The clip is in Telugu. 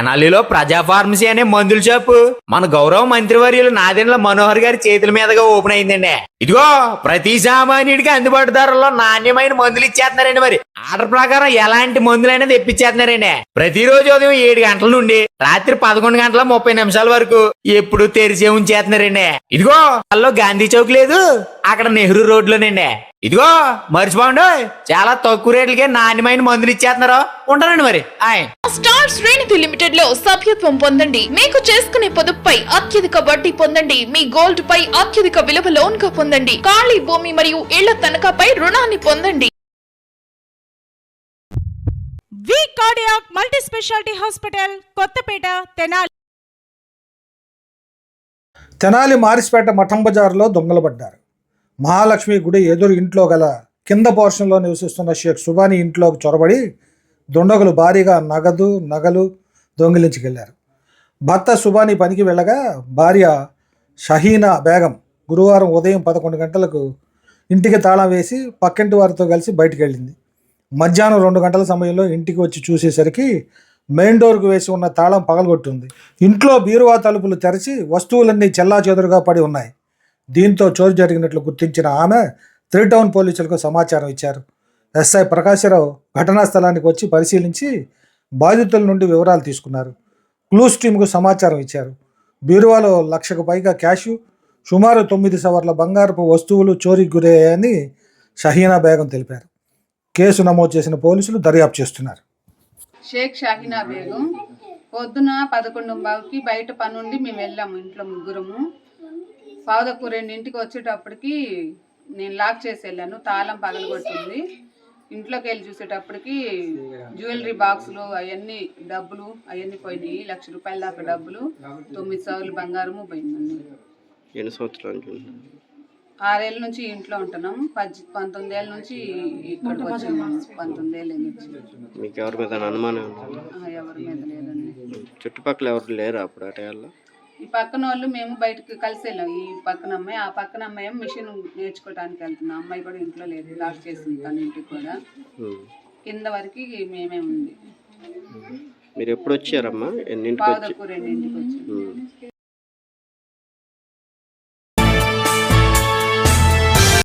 తెనాలిలో ప్రజా ఫార్మసీ అనే మందుల షాపు మన గౌరవ మంత్రివర్యులు నాదెండ్ల మనోహర్ గారి చేతుల మీదుగా ఓపెన్ అయిందండి. ఇదిగో ప్రతి సామాన్యుడికి అందుబాటు ధరల్లో నాణ్యమైన మందులు ఇచ్చేస్తున్నారండి మరి. ఆర్డర్ ప్రకారం ఎలాంటి మందులైనా తెప్పించేస్తున్నారండి. ప్రతిరోజు ఉదయం ఏడు గంటల నుండి రాత్రి పదకొండు గంటల ముప్పై నిమిషాల వరకు ఎప్పుడు తెరిచే ఉంచేస్తున్నారండి. ఇదిగో అల్లో గాంధీ చౌక్ లేదు అక్కడ నెహ్రూ రోడ్లోనండి. ఇదిగో మర్చిపోండి చాలా తక్కువ రేట్లకే నాణ్యమైన మందులు ఇచ్చేస్తున్నారు. ఉంటానండి మరి. ఆయ్. స్టార్ శ్రేణిధి లిమిటెడ్లో సభ్యత్వం పొందండి. మీకు చేసుకునే పొదుపుపై అత్యధిక వడ్డీ పొందండి. మీ గోల్డ్ పై అత్యధిక విలువ లోన్గా పొందండి. ఖాళీ భూమి మరియు ఇళ్ళ తనఖాపై రుణాన్ని పొందండి. V cardiac multi speciality hospital Kothapeta Tenali. Tenali Marispeta మఠం బజార్లో దొంగలు పడ్డారు. మహాలక్ష్మి గుడి ఎదురు ఇంట్లో గల కింద పోర్షన్లో నివసిస్తున్న షేక్ సుబాని ఇంట్లోకి చొరబడి దుండగులు భారీగా నగదు నగలు దొంగిలించుకెళ్ళారు. భర్త సుబాని పనికి వెళ్ళగా భార్య షహీనా బేగం గురువారం ఉదయం పదకొండు గంటలకు ఇంటికి తాళం వేసి పక్కింటి వారితో కలిసి బయటికి వెళ్ళింది. మధ్యాహ్నం రెండు గంటల సమయంలో ఇంటికి వచ్చి చూసేసరికి మెయిన్ డోర్కు వేసి ఉన్న తాళం పగలగొట్టింది. ఇంట్లో బీరువా తలుపులు తెరిచి వస్తువులన్నీ చెల్లా పడి ఉన్నాయి. దీంతో చోరు జరిగినట్లు గుర్తించిన ఆమె త్రీ టౌన్ పోలీసులకు సమాచారం ఇచ్చారు. ఎస్ఐ ప్రకాశరావు ఘటనా స్థలానికి వచ్చి పరిశీలించి బాధితుల నుండి వివరాలు తీసుకున్నారు. క్లూస్ టీంకు సమాచారం ఇచ్చారు. బీరువాలో లక్షకు పైగా క్యాషు సుమారు తొమ్మిది సవర్ల బంగారపు వస్తువులు చోరీకి గురయ్యాయని షహీనా బేగం తెలిపారు. కేసు నమోదు చేసిన పోలీసులు దర్యాప్తు చేస్తున్నారు. షేక్ షహీనా బేగం పొద్దున పదకొండు బావుకి బయట పనుండి మేము వెళ్ళాము ఇంట్లో ముగ్గురము. పావుదక్కు రెండింటికి వచ్చేటప్పటికి నేను లాక్ చేసి వెళ్ళాను తాళం పగలగొట్టింది ఇంట్లోకి వెళ్ళి చూసేటప్పటికి జ్యువెలరీ బాక్సులు అవన్నీ డబ్బులు అవన్నీ పోయినాయి. లక్ష రూపాయల దాకా డబ్బులు తొమ్మిది సవర్లు బంగారము పోయిందండి. ఎన్ని సంవత్సరాల నుంచి? ఆరేళ్ళ నుంచి ఇంట్లో ఉంటున్నాం. పద్ పంతొమ్మిది ఏళ్ళ నుంచి ఇక్కడికి వచ్చాము పంతొమ్మిది ఏళ్ళ నుంచి. మీకు ఎవరి మీద అనుమానం ఉందా? ఆ, ఎవరి మీద లేదండి. చుట్టుపక్కల ఎవరు లేరా అప్పుడు ఆ టైంలో ఈ పక్కన వాళ్ళు మేము బయటకు కలిసి వెళ్ళాం. ఈ పక్కన అమ్మాయి ఆ పక్కన అమ్మాయి ఏమో మిషన్ నేర్చుకోవడానికి వెళ్తున్నాం. అమ్మాయి కూడా ఇంట్లో లేదు. లాక్ చేసింది తన ఇంటికి కూడా. ఉమ్. కింద వరకు మేమే ఉంది. మీరు ఎప్పుడు వచ్చారమ్మా? ఎన్నింటికి వచ్చి పావుదక్కు రెండింటికి ఉమ్.